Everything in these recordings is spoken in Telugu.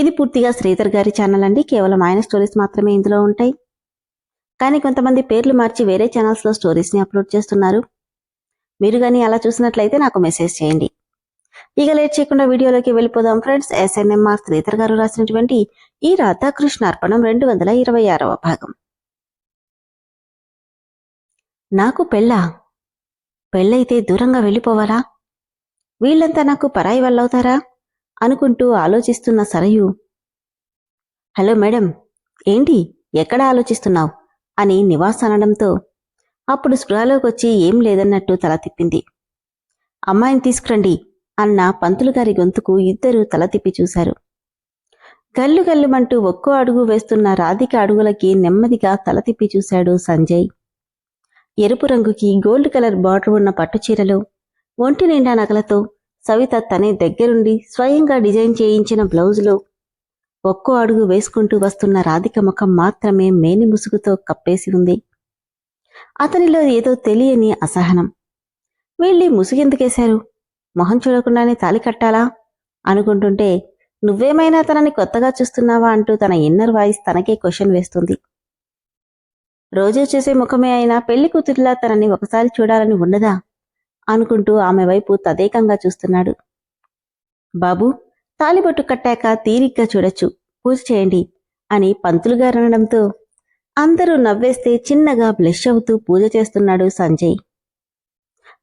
ఇది పూర్తిగా శ్రీధర్ గారి ఛానల్ అండి. కేవలం ఆయన స్టోరీస్ మాత్రమే ఇందులో ఉంటాయి. కానీ కొంతమంది పేర్లు మార్చి వేరే ఛానల్స్లో స్టోరీస్ని అప్లోడ్ చేస్తున్నారు. మీరు కానీ అలా చూసినట్లయితే నాకు మెసేజ్ చేయండి. ఇక లేట్ చేయకుండా వీడియోలోకి వెళ్ళిపోదాం ఫ్రెండ్స్ ఎస్ఎన్ఎంఆర్ శ్రీధర్ గారు రాసినటువంటి ఈ రాధాకృష్ణ అర్పణం రెండు వందల ఇరవై ఆరవ భాగం. నాకు పెళ్ళా? పెళ్ళైతే దూరంగా వెళ్ళిపోవాలా? వీళ్ళంతా నాకు పరాయి వాళ్ళవుతారా? అనుకుంటూ ఆలోచిస్తున్న సరయు హలో మేడం ఏంటి? ఎక్కడ ఆలోచిస్తున్నావు? అని నివాస్ అనడంతో అప్పుడు స్పృహలోకొచ్చి ఏం లేదన్నట్టు తల తిప్పింది. అమ్మాయిని తీసుకురండి అన్న పంతులు గారి గొంతుకు ఇద్దరూ తల తిప్పి చూశారు. గల్లు గల్లుమంటూ ఒక్కో అడుగు వేస్తున్న రాధిక అడుగులకి నెమ్మదిగా తల తిప్పి చూశాడు సంజయ్. ఎరుపు రంగుకి గోల్డ్ కలర్ బార్డర్ ఉన్న పట్టుచీరలో ఒంటి నిండా నగలతో సవిత తనే దగ్గరుండి స్వయంగా డిజైన్ చేయించిన బ్లౌజులో ఒక్కో అడుగు వేసుకుంటూ వస్తున్న రాధిక ముఖం మాత్రమే మేని ముసుగుతో కప్పేసి ఉంది. అతనిలో ఏదో తెలియని అసహనం. వీళ్ళీ ముసుగెందుకేశారు? మొహం చూడకుండానే తాలి కట్టాలా అనుకుంటుంటే నువ్వేమైనా తనని కొత్తగా చూస్తున్నావా? అంటూ తన ఇన్నర్ వాయిస్ తనకే క్వశ్చన్ వేస్తుంది. రోజూ చేసే ముఖమే అయినా పెళ్ళి కూతురిలా తనని ఒకసారి చూడాలని ఉండదా అనుకుంటూ ఆమె వైపు తదేకంగా చూస్తున్నాడు. బాబు తాలిబొట్టు కట్టాక తీరిగ్గా చూడొచ్చు. పూజ చేయండి అని పంతులు గారు అనడంతో అందరూ నవ్వేస్తే చిన్నగా బ్లెష్ అవుతూ పూజ చేస్తున్నాడు సంజయ్.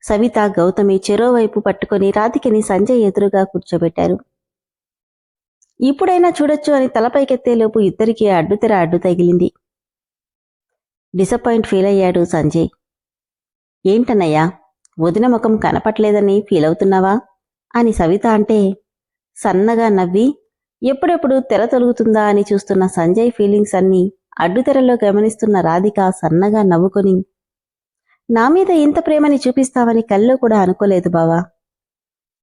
సవిత గౌతమి చెరోవైపు పట్టుకొని రాధికని సంజయ్ ఎదురుగా కూర్చోబెట్టారు. ఇప్పుడైనా చూడొచ్చు అని తలపైకెత్తేలోపు ఇద్దరికీ అడ్డుతెర అడ్డు తగిలింది. డిసప్పాయింట్ ఫీల్ అయ్యాడు సంజయ్. ఏంటన్నయ్యా వదిన ముఖం కనపట్లేదని ఫీల్ అవుతున్నావా? అని సవిత అంటే సన్నగా నవ్వి ఎప్పుడెప్పుడు తెర తొలుగుతుందా అని చూస్తున్న సంజయ్ ఫీలింగ్స్ అన్నీ అడ్డుతెరలో గమనిస్తున్న రాధిక సన్నగా నవ్వుకొని నా మీద ఇంత ప్రేమని చూపిస్తావని కల్లో కూడా అనుకోలేదు బావా.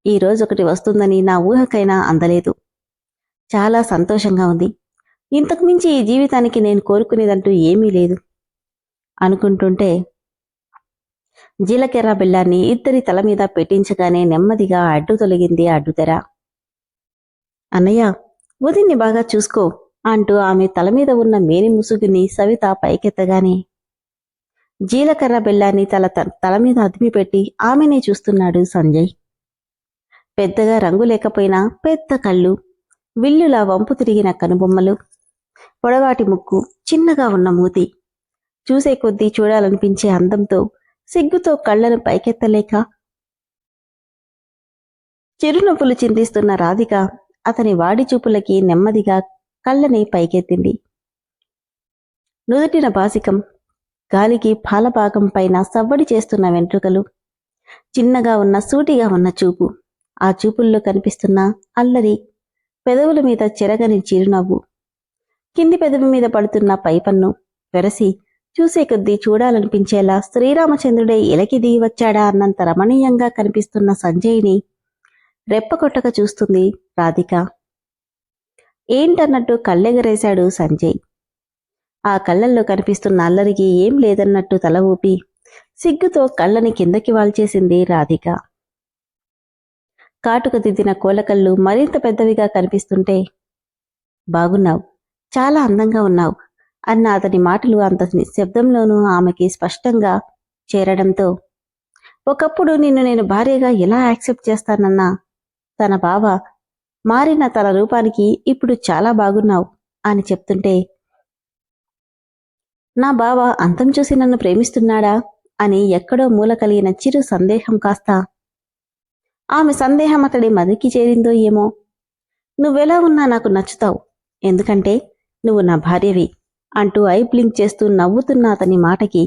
ఈ రోజు ఒకటి వస్తుందని నా ఊహకైనా అందలేదు. చాలా సంతోషంగా ఉంది. ఇంతకుమించి ఈ జీవితానికి నేను కోరుకునేదంటూ ఏమీ లేదు. అనుకుంటుంటే జీలకెర్ర బిళ్ళాన్ని ఇద్దరి తల మీద పెట్టించగానే నెమ్మదిగా అడ్డు తొలగింది అడ్డుతెర. అన్నయ్య ఉదిన్ని బాగా చూసుకో అంటూ ఆమె తల మీద ఉన్న మేని ముసుగుని సవిత పైకెత్తగానే. జీలకర్ర బెల్లాన్ని తల తల మీద అదిమి పెట్టి ఆమెనే చూస్తున్నాడు సంజయ్. పెద్దగా రంగు లేకపోయినా పెద్ద కళ్ళు విల్లులా వంపు తిరిగిన కనుబొమ్మలు పొడవాటి ముక్కు చిన్నగా ఉన్న మూతి. చూసే కొద్దీ చూడాలనిపించే అందంతో సిగ్గుతో కళ్ళను పైకెత్తలేక చిరునవ్వులు చిందిస్తున్న రాధిక అతని వాడి చూపులకి నెమ్మదిగా కళ్ళని పైకెత్తింది. నుదుటిన బాసికం గాలికి పాలభాగం పైన సవ్వడి చేస్తున్న వెంట్రుకలు చిన్నగా ఉన్న సూటిగా ఉన్న చూపు ఆ చూపుల్లో కనిపిస్తున్న అల్లరి పెదవుల మీద చెరగని చిరునవ్వు కింది పెదవి మీద పడుతున్న పైపన్ను వెరసి చూసే కొద్దీ చూడాలనిపించేలా శ్రీరామచంద్రుడే ఇలకి దిగి వచ్చాడా అన్నంత రమణీయంగా కనిపిస్తున్న సంజయ్ని రెప్పకొట్టక చూస్తుంది రాధిక. ఏంటన్నట్టు కళ్ళెగరేశాడు సంజయ్. ఆ కళ్ళల్లో కనిపిస్తున్న అల్లరికి ఏం లేదన్నట్టు తల ఊపి సిగ్గుతో కళ్ళని కిందకి వాల్చేసింది రాధిక. కాటుక దిద్దిన కోలకళ్ళు మరింత పెద్దవిగా కనిపిస్తుంటే బాగున్నావు. చాలా అందంగా ఉన్నావు. అన్న అతని మాటలు అంత నిశ్శబ్దంలోనూ ఆమెకి స్పష్టంగా చేరడంతో ఒకప్పుడు నిన్ను నేను భార్యగా ఎలా యాక్సెప్ట్ చేస్తానన్నా? తన బావ మారిన తన రూపానికి ఇప్పుడు చాలా బాగున్నావు అని చెప్తుంటే నా బావ అంతం చూసి నన్ను ప్రేమిస్తున్నాడా? అని ఎక్కడో మూల కలిగిన చిరు సందేహం కాస్త ఆమె సందేహం అతడి మదికి చేరిందో ఏమో? నువ్వెలా ఉన్నా నాకు నచ్చుతావు. ఎందుకంటే నువ్వు నా భార్యవి. అంటూ ఐ బ్లింక్ చేస్తూ నవ్వుతున్న అతని మాటకి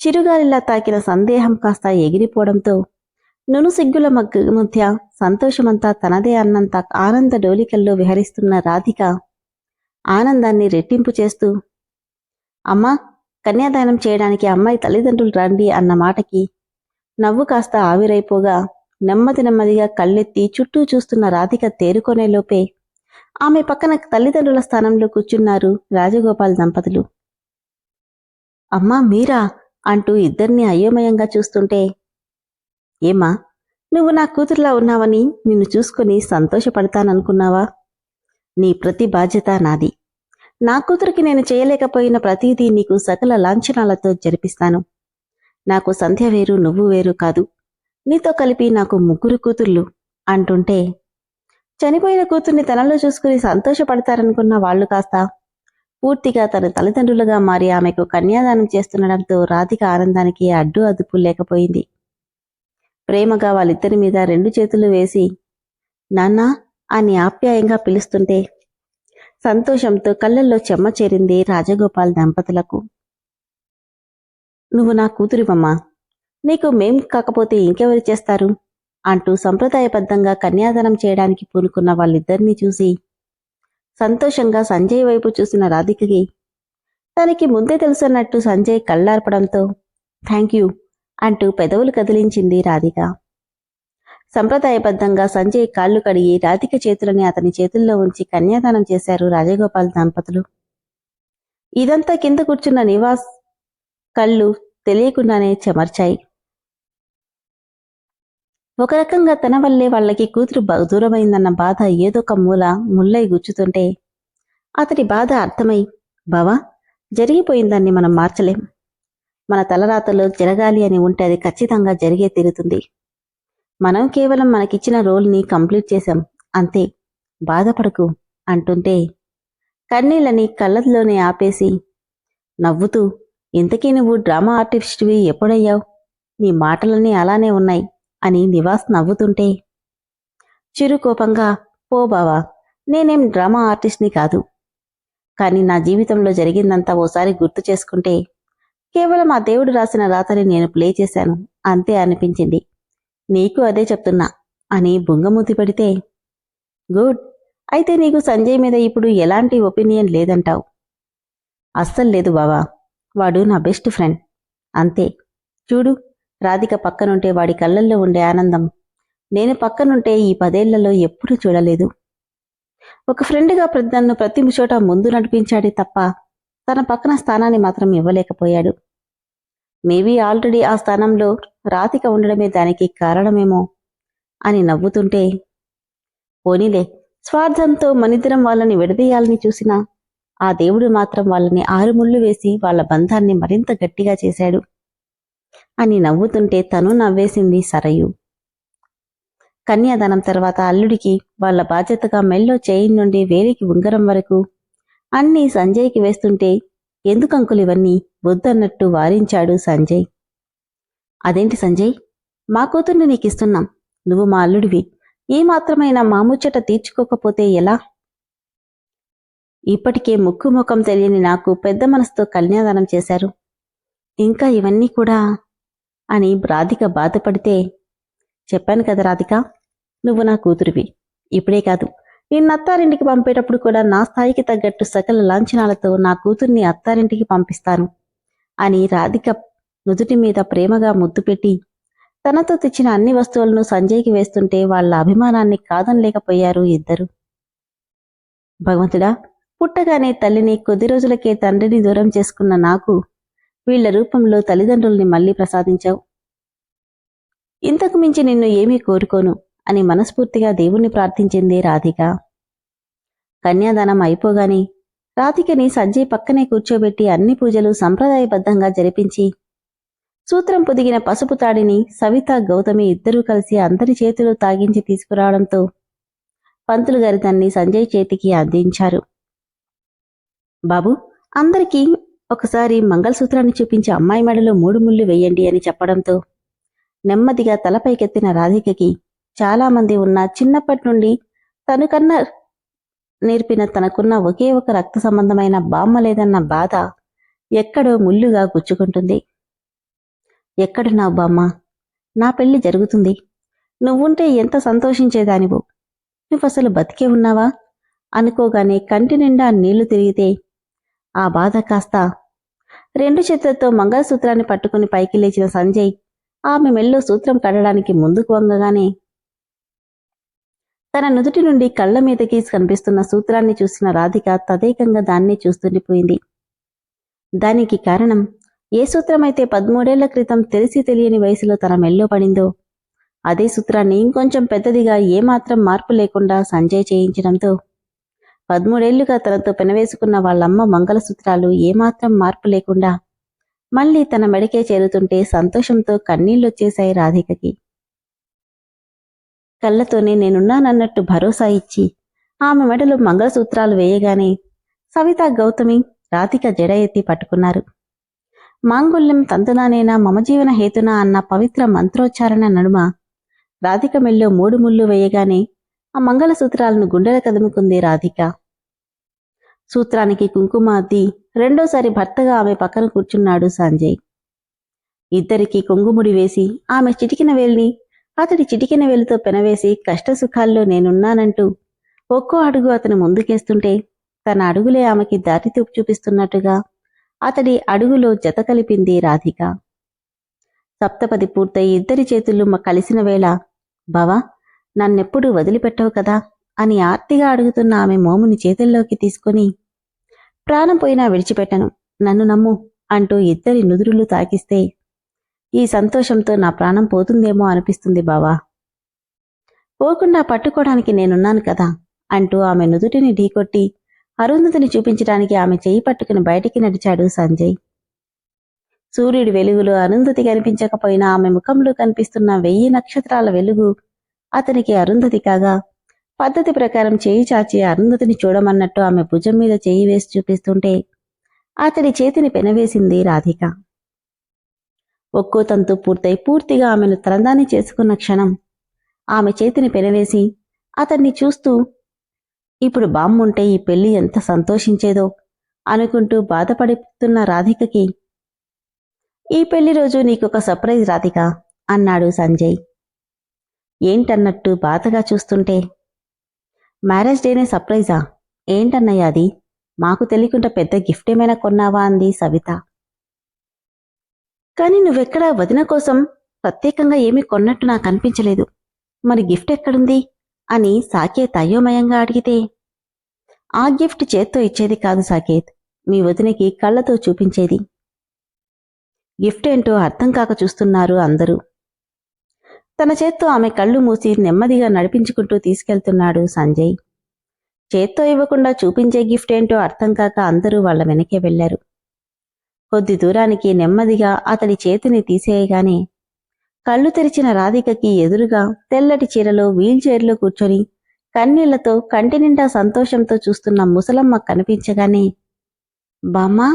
చిరుగాలిలా తాకిన సందేహం కాస్త ఎగిరిపోవడంతో నును సిగ్గుల మగ్గ మధ్య సంతోషమంతా తనదే అన్నంత ఆనంద డోలికల్లో విహరిస్తున్న రాధిక ఆనందాన్ని రెట్టింపు చేస్తూ అమ్మా కన్యాదానం చేయడానికి అమ్మాయి తల్లిదండ్రులు రండి అన్న మాటకి నవ్వు కాస్త ఆవిరైపోగా నెమ్మది నెమ్మదిగా కళ్ళెత్తి చుట్టూ చూస్తున్న రాధిక తేరుకొనే లోపే ఆమె పక్కన తల్లిదండ్రుల స్థానంలో కూర్చున్నారు రాజగోపాల్ దంపతులు. అమ్మా మీరా? అంటూ ఇద్దరిని అయోమయంగా చూస్తుంటే ఏమా నువ్వు నా కూతురులా ఉన్నావని నిన్ను చూసుకుని సంతోషపడతాననుకున్నావా? నీ ప్రతి బాధ్యత నాది. నా కూతురికి నేను చేయలేకపోయిన ప్రతిదీ నీకు సకల లాంఛనాలతో జరిపిస్తాను. నాకు సంధ్య వేరు నువ్వు వేరు కాదు. నీతో కలిపి నాకు ముగ్గురు కూతుర్లు అంటుంటే చనిపోయిన కూతుర్ని తనలో చూసుకుని సంతోషపడతారనుకున్న వాళ్ళు కాస్త పూర్తిగా తన తల్లిదండ్రులుగా మారి ఆమెకు కన్యాదానం చేస్తుండడంతో రాధిక ఆనందానికి అడ్డు అదుపు లేకపోయింది. ప్రేమగా వాళ్ళిద్దరి మీద రెండు చేతులు వేసి నాన్నా అని ఆప్యాయంగా పిలుస్తుంటే సంతోషంతో కళ్ళల్లో చెమ్మ చేరింది రాజగోపాల్ దంపతులకు. నువ్వు నా కూతురివమ్మా. నీకు మేం కాకపోతే ఇంకెవరు చేస్తారు? అంటూ సంప్రదాయబద్ధంగా కన్యాదానం చేయడానికి పూనుకున్న వాళ్ళిద్దరినీ చూసి సంతోషంగా సంజయ్ వైపు చూసిన రాధికకి తనకి ముందే తెలుసన్నట్టు సంజయ్ కళ్ళార్పడంతో థ్యాంక్ యూ అంటూ పెదవులు కదిలించింది రాధిక. సంప్రదాయబద్ధంగా సంజయ్ కాళ్ళు కడిగి రాధిక చేతులని అతని చేతుల్లో ఉంచి కన్యాదానం చేశారు రాజగోపాల్ దంపతులు. ఇదంతా కింద కూర్చున్న నివాస్ కళ్ళు తెలియకుండానే చెమర్చాయి. ఒక రకంగా తన వల్లే వాళ్ళకి కూతురు బ- దూరమైందన్న బాధ ఏదొక మూల ముల్లై గుచ్చుతుంటే అతడి బాధ అర్థమై బావా జరిగిపోయిందాన్ని మనం మార్చలేం. మన తలరాతలో జరగాలి అని ఉంటే అది ఖచ్చితంగా జరిగే తీరుతుంది. మనం కేవలం మనకిచ్చిన రోల్ని కంప్లీట్ చేశాం. అంతే. బాధపడకు అంటుంటే కన్నీళ్ళని కళ్ళల్లోనే ఆపేసి నవ్వుతూ ఇంతకీ నువ్వు డ్రామా ఆర్టిస్ట్వి ఎప్పుడయ్యావు? నీ మాటలన్నీ అలానే ఉన్నాయి. అని నివాస్ నవ్వుతుంటే చిరుకోపంగా పో బావా నేనేం డ్రామా ఆర్టిస్ట్ని కాదు. కానీ నా జీవితంలో జరిగిందంతా ఓసారి గుర్తు చేసుకుంటే కేవలం ఆ దేవుడు రాసిన రాతని నేను ప్లే చేశాను అంతే అనిపించింది. నీకు అదే చెప్తున్నా అని బుంగమూతి పడితే గుడ్ అయితే నీకు సంజయ్ మీద ఇప్పుడు ఎలాంటి ఒపీనియన్ లేదంటావు. అస్సలు లేదు బావా వాడు నా బెస్ట్ ఫ్రెండ్ అంతే. చూడు రాధిక పక్కనుంటే వాడి కళ్ళల్లో ఉండే ఆనందం. నేను పక్కనుంటే ఈ పదేళ్ళలో ఎప్పుడూ చూడలేదు. ఒక ఫ్రెండ్గా ప్రతి నన్ను ప్రతి చోట ముందు నడిపించాడే తప్ప తన పక్కన స్థానాన్ని మాత్రం ఇవ్వలేకపోయాడు. మేబీ ఆల్రెడీ ఆ స్థానంలో రాతిక ఉండడమే దానికి కారణమేమో అని నవ్వుతుంటే పోనీలే స్వార్థంతో మనిద్దరం వాళ్ళని విడదీయాలని చూసినా ఆ దేవుడు మాత్రం వాళ్ళని ఆరుముళ్ళు వేసి వాళ్ళ బంధాన్ని మరింత గట్టిగా చేశాడు. అని నవ్వుతుంటే తను నవ్వేసింది సరయు. కన్యాదానం తర్వాత అల్లుడికి వాళ్ళ బాధ్యతగా మెల్లో చేయి నుండి వేలికి ఉంగరం వరకు అన్నీ సంజయ్కి వేస్తుంటే ఎందుకంకులు ఇవన్నీ వద్దన్నట్టు వారించాడు సంజయ్. అదేంటి సంజయ్? మా కూతుర్ని నీకిస్తున్నాం. నువ్వు మా అల్లుడివి. ఏ మాత్రమైన మా తీర్చుకోకపోతే ఎలా? ఇప్పటికే ముక్కు ముఖం తెలియని నాకు పెద్ద మనసుతో కన్యాదానం చేశారు. ఇంకా ఇవన్నీ కూడా అని రాధిక బాధపడితే చెప్పాను కదా రాధిక నువ్వు నా కూతురివి. ఇప్పుడే కాదు నిన్న అత్తారింటికి పంపేటప్పుడు కూడా నా స్థాయికి తగ్గట్టు సకల లాంఛనాలతో నా కూతుర్ని అత్తారింటికి పంపిస్తాను అని రాధిక నుదుటి మీద ప్రేమగా ముద్దు పెట్టి తనతో తెచ్చిన అన్ని వస్తువులను సంజయ్కి వేస్తుంటే వాళ్ళ అభిమానాన్ని కాదనలేకపోయారు ఇద్దరు. భగవంతుడా పుట్టగానే తల్లిని కొద్ది రోజులకే తండ్రిని దూరం చేసుకున్న నాకు వీళ్ళ రూపంలో తల్లిదండ్రుల్ని మళ్ళీ ప్రసాదించావు. ఇంతకు మించి నిన్ను ఏమీ కోరుకోను అని మనస్ఫూర్తిగా దేవుణ్ణి ప్రార్థించింది రాధిక. కన్యాదానం అయిపోగానే రాధికని సంజయ్ పక్కనే కూర్చోబెట్టి అన్ని పూజలు సంప్రదాయబద్ధంగా జరిపించి సూత్రం పొదిగిన పసుపు తాడిని సవిత గౌతమి ఇద్దరూ కలిసి అందరి చేతులు తాగించి తీసుకురావడంతో పంతులు గారి దాన్ని సంజయ్ చేతికి అందించారు. బాబు అందరికీ ఒకసారి మంగళసూత్రాన్ని చూపించి అమ్మాయి మెడలో మూడు ముళ్ళు వేయండి అని చెప్పడంతో నెమ్మదిగా తలపైకెత్తిన రాధికకి చాలామంది ఉన్న చిన్నప్పటి నుండి తను కన్నా నేర్పిన తనకున్న ఒకే ఒక రక్త సంబంధమైన బామ్మ లేదన్న బాధ ఎక్కడో ముల్లుగా గుచ్చుకుంటుంది. ఎక్కడ నా బామ్మ? నా పెళ్ళి జరుగుతుంది. నువ్వుంటే ఎంత సంతోషించేదానివు. నువ్వు అసలు బతికే ఉన్నావా? అనుకోగానే కంటి నిండా నీళ్ళు తిరిగితే ఆ బాధ కాస్త రెండు చేతులతో మంగళసూత్రాన్ని పట్టుకుని పైకి లేచిన సంజయ్ ఆమె మెల్లో సూత్రం కట్టడానికి ముందుకు వంగగానే తన నుదుటి నుండి కళ్ళ మీదకి కనిపిస్తున్న సూత్రాన్ని చూసిన రాధిక తదేకంగా దాన్నే చూస్తుండిపోయింది దానికి కారణం ఏ సూత్రమైతే పదమూడేళ్ళ క్రితం తెలిసి తెలియని వయసులో తన మెల్లో పడిందో అదే సూత్రాన్ని ఇంకొంచెం పెద్దదిగా ఏమాత్రం మార్పు లేకుండా సంజయ్ చేయించడంతో పదమూడేళ్ళుగా తనతో పెనవేసుకున్న వాళ్ళమ్మ మంగళసూత్రాలు ఏమాత్రం మార్పు లేకుండా మళ్ళీ తన మెడకే చేరుతుంటే సంతోషంతో కన్నీళ్ళొచ్చేశాయి రాధికకి. కళ్ళతోనే నేనున్నానన్నట్టు భరోసా ఇచ్చి ఆమె మెడలో మంగళసూత్రాలు వేయగానే సవిత గౌతమి రాధిక జడ ఎత్తి పట్టుకున్నారు. మాంగుల్యం తంతునానేనా మమజీవన హేతునా అన్న పవిత్ర మంత్రోచ్చారణ నడుమ రాధిక మెల్లో మూడు ముళ్ళు వేయగానే ఆ మంగళసూత్రాలను గుండెల కదుముకుంది రాధిక. సూత్రానికి కుంకుమ రెండోసారి భర్తగా ఆమె పక్కన కూర్చున్నాడు సంజయ్. ఇద్దరికి కొంగుముడి వేసి ఆమె చిటికిన వేలిని అతడి చిటికిన వేలుతో పెనవేసి కష్టసుఖాల్లో నేనున్నానంటూ ఒక్కో అడుగు అతను ముందుకేస్తుంటే తన అడుగులే ఆమెకి దారి తూపు చూపిస్తున్నట్టుగా అతడి అడుగులో జత కలిపింది రాధిక. సప్తపది పూర్తయి ఇద్దరి చేతులు కలిసిన వేళ బావా నన్నెప్పుడు వదిలిపెట్టవు కదా? అని ఆర్తిగా అడుగుతున్న ఆమె మోముని చేతుల్లోకి తీసుకుని ప్రాణం పోయినా విడిచిపెట్టను. నన్ను నమ్ము అంటూ ఇద్దరి నుదురులు తాకిస్తే ఈ సంతోషంతో నా ప్రాణం పోతుందేమో అనిపిస్తుంది బావా. పోకుండా పట్టుకోవడానికి నేనున్నాను కదా? అంటూ ఆమె నుదుటిని ఢీకొట్టి అరుంధతిని చూపించడానికి ఆమె చెయ్యి పట్టుకుని బయటికి నడిచాడు సంజయ్. సూర్యుడి వెలుగులో అరుంధతి కనిపించకపోయినా ఆమె ముఖంలో కనిపిస్తున్న వెయ్యి నక్షత్రాల వెలుగు అతనికి అరుంధతి కాగా పద్ధతి ప్రకారం చేయి చాచి అరుంధతిని చూడమన్నట్టు ఆమె భుజం మీద చేయి వేసి చూపిస్తుంటే అతడి చేతిని పెనవేసింది రాధిక. ఒక్కో తంతు పూర్తయి పూర్తిగా ఆమెను తరందాన్ని చేసుకున్న క్షణం ఆమె చేతిని పెనవేసి అతన్ని చూస్తూ ఇప్పుడు బామ్ముంటే ఈ పెళ్ళి ఎంత సంతోషించేదో అనుకుంటూ బాధపడుతున్న రాధికకి ఈ పెళ్ళి రోజు నీకొక సర్ప్రైజ్ రాధిక అన్నాడు సంజయ్. ఏంటన్నట్టు బాధగా చూస్తుంటే. మ్యారేజ్ డేనే సర్ప్రైజా? ఏంటన్నయ్య అది? మాకు తెలియకుండా పెద్ద గిఫ్ట్ ఏమైనా కొన్నావా అంది సవిత. కానీ నువ్వెక్కడా వదిన కోసం ప్రత్యేకంగా ఏమీ కొన్నట్టు నాకు అనిపించలేదు. మరి గిఫ్ట్ ఎక్కడుంది? అని సాకేత్ అయోమయంగా అడిగితే. ఆ గిఫ్ట్ చేత్తో ఇచ్చేది కాదు సాకేత్. మీ వదినకి కళ్ళతో చూపించేది. గిఫ్ట్ ఏంటో అర్థం కాక చూస్తున్నారు అందరూ. తన చేత్తో ఆమె కళ్ళు మూసి నెమ్మదిగా నడిపించుకుంటూ తీసుకెళ్తున్నాడు సంజయ్. చేత్తో ఇవ్వకుండా చూపించే గిఫ్ట్ ఏంటో అర్థం కాక అందరూ వాళ్ళ వెనకే వెళ్ళారు కొద్ది దూరానికి నెమ్మదిగా అతడి చేతిని తీసేయగానే కళ్ళు తెరిచిన రాధికకి ఎదురుగా తెల్లటి చీరలో వీల్ చైర్లో కూర్చొని కన్నీళ్ళతో కంటి నిండా సంతోషంతో చూస్తున్న ముసలమ్మ కనిపించగానే బామ్మా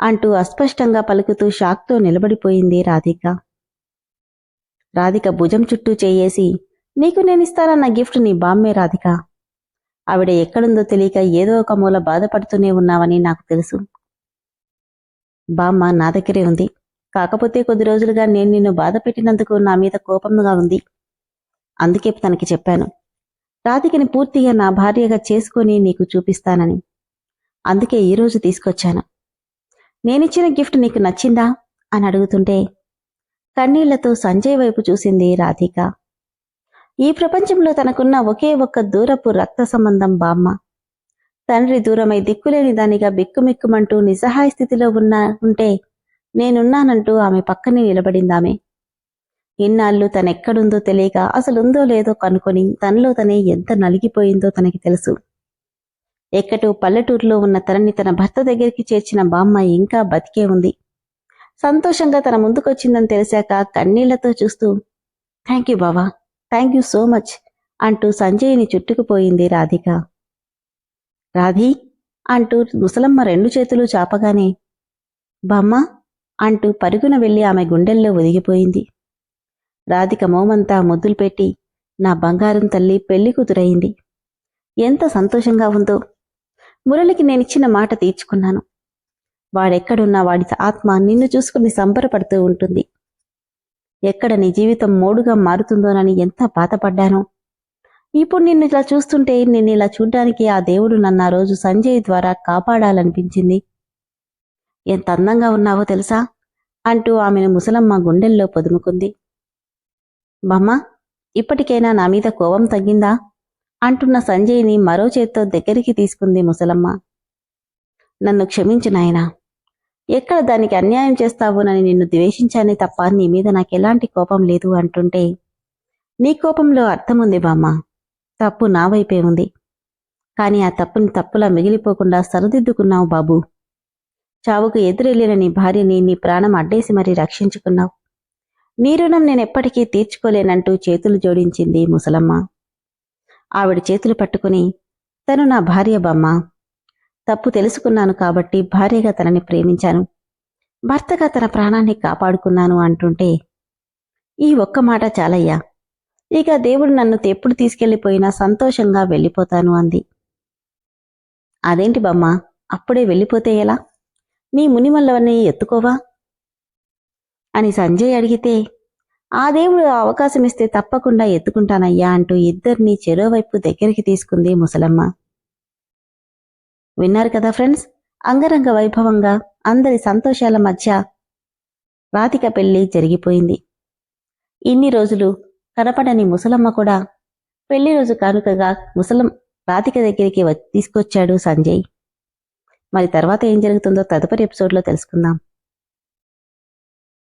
అంటూ అస్పష్టంగా పలుకుతూ షాక్తో నిలబడిపోయింది రాధిక. రాధిక భుజం చుట్టూ చేయేసి నీకు నేనిస్తానన్న గిఫ్ట్ నీ బామ్మే రాధిక. ఆవిడ ఎక్కడుందో తెలియక ఏదో ఒక మూల బాధపడుతూనే ఉన్నావని నాకు తెలుసు. బామ్మ నా దగ్గరే ఉంది. కాకపోతే కొద్ది రోజులుగా నేను నిన్ను బాధ పెట్టినందుకు నా మీద కోపంగా ఉంది. అందుకే తనకి చెప్పాను. రాధికని పూర్తిగా నా భార్యగా చేసుకొని నీకు చూపిస్తానని. అందుకే ఈరోజు తీసుకొచ్చాను. నేనిచ్చిన గిఫ్ట్ నీకు నచ్చిందా? అని అడుగుతుంటే కన్నీళ్ళతో సంజయ్ వైపు చూసింది రాధిక. ఈ ప్రపంచంలో తనకున్న ఒకే ఒక్క దూరపు రక్త సంబంధం బామ్మ. తండ్రి దూరమై దిక్కులేని దానిగా బిక్కుమిక్కుమంటూ నిస్సహాయ స్థితిలో ఉన్న ఉంటే నేనున్నానంటూ ఆమె పక్కనే నిలబడిందామె. ఇన్నాళ్ళు తనెక్కడుందో తెలియక అసలుందో లేదో కనుకొని తనలో తనే ఎంత నలిగిపోయిందో తనకి తెలుసు. ఎక్కటో పల్లెటూరులో ఉన్న తనని తన భర్త దగ్గరికి చేర్చిన బామ్మ ఇంకా బతికే ఉంది. సంతోషంగా తన ముందుకొచ్చిందని తెలిసాక కన్నీళ్ళతో చూస్తూ థ్యాంక్ యూ బావా. థ్యాంక్ యూ సో మచ్ అంటూ సంజయ్ని చుట్టుకుపోయింది రాధిక. రాధి అంటూ ముసలమ్మ రెండు చేతులు చాపగానే బామ్మ అంటూ పరుగున వెళ్ళి ఆమె గుండెల్లో ఒదిగిపోయింది. రాధిక మోమంతా ముద్దులు పెట్టి నా బంగారం తల్లి పెళ్ళి కూతురయింది ఎంత సంతోషంగా ఉందో. మురళికి నేనిచ్చిన మాట తీర్చుకున్నాను. వాడెక్కడున్నా వాడి ఆత్మ నిన్ను చూసుకుని సంబరపడుతూ ఉంటుంది. ఎక్కడ నీ జీవితం మోడుగా మారుతుందోనని ఎంత బాధపడ్డానో. ఇప్పుడు నిన్ను ఇలా చూస్తుంటే నిన్ను ఇలా చూడ్డానికి ఆ దేవుడు నన్ను ఆ రోజు సంజయ్ ద్వారా కాపాడాలనిపించింది. ఎంత అందంగా ఉన్నావో తెలుసా? అంటూ ఆమెను ముసలమ్మ గుండెల్లో పొదుముకుంది. బామ్మ ఇప్పటికైనా నా మీద కోపం తగ్గిందా? అంటున్న సంజయ్ని మరో చేత్తో దగ్గరికి తీసుకుంది ముసలమ్మ. నన్ను క్షమించు నాయనా ఎక్కడ దానికి అన్యాయం చేస్తావునని నిన్ను ద్వేషించానే తప్ప నీ మీద నాకెలాంటి కోపం లేదు అంటుంటే నీ కోపంలో అర్థముంది బామ్మ. తప్పు నా వైపే ఉంది. కానీ ఆ తప్పుని తప్పులా మిగిలిపోకుండా సరిదిద్దుకున్నావు బాబు. చావుకు ఎదురెళ్ళిన నీ భార్యని నీ ప్రాణం అడ్డేసి మరీ రక్షించుకున్నావు. నీ రుణం నేనెప్పటికీ తీర్చుకోలేనంటూ చేతులు జోడించింది ముసలమ్మ. ఆవిడ చేతులు పట్టుకుని తను నా భార్య బామ్మ. తప్పు తెలుసుకున్నాను కాబట్టి భార్యగా తనని ప్రేమించాను. భర్తగా తన ప్రాణాన్ని కాపాడుకున్నాను అంటుంటే ఈ ఒక్క మాట చాలయ్యా. ఇక దేవుడు నన్ను తెప్పుడు తీసుకెళ్ళిపోయినా సంతోషంగా వెళ్ళిపోతాను అంది. అదేంటి బమ్మ? అప్పుడే వెళ్ళిపోతే ఎలా? నీ మునిమల్లవని ఎత్తుకోవా? అని సంజయ్ అడిగితే ఆ దేవుడు అవకాశం ఇస్తే తప్పకుండా ఎత్తుకుంటానయ్యా అంటూ ఇద్దరినీ చెరోవైపు దగ్గరికి తీసుకుంది ముసలమ్మ. విన్నారు కదా ఫ్రెండ్స్? అంగరంగ వైభవంగా అందరి సంతోషాల మధ్య రాధిక పెళ్ళి జరిగిపోయింది. ఇన్ని రోజులు కనపడని ముసలమ్మ కూడా పెళ్ళి రోజు కానుకగా ముసలం రాధిక దగ్గరికి వ- తీసుకొచ్చాడు సంజయ్. మరి తర్వాత ఏం జరుగుతుందో తదుపరి ఎపిసోడ్లో తెలుసుకుందాం.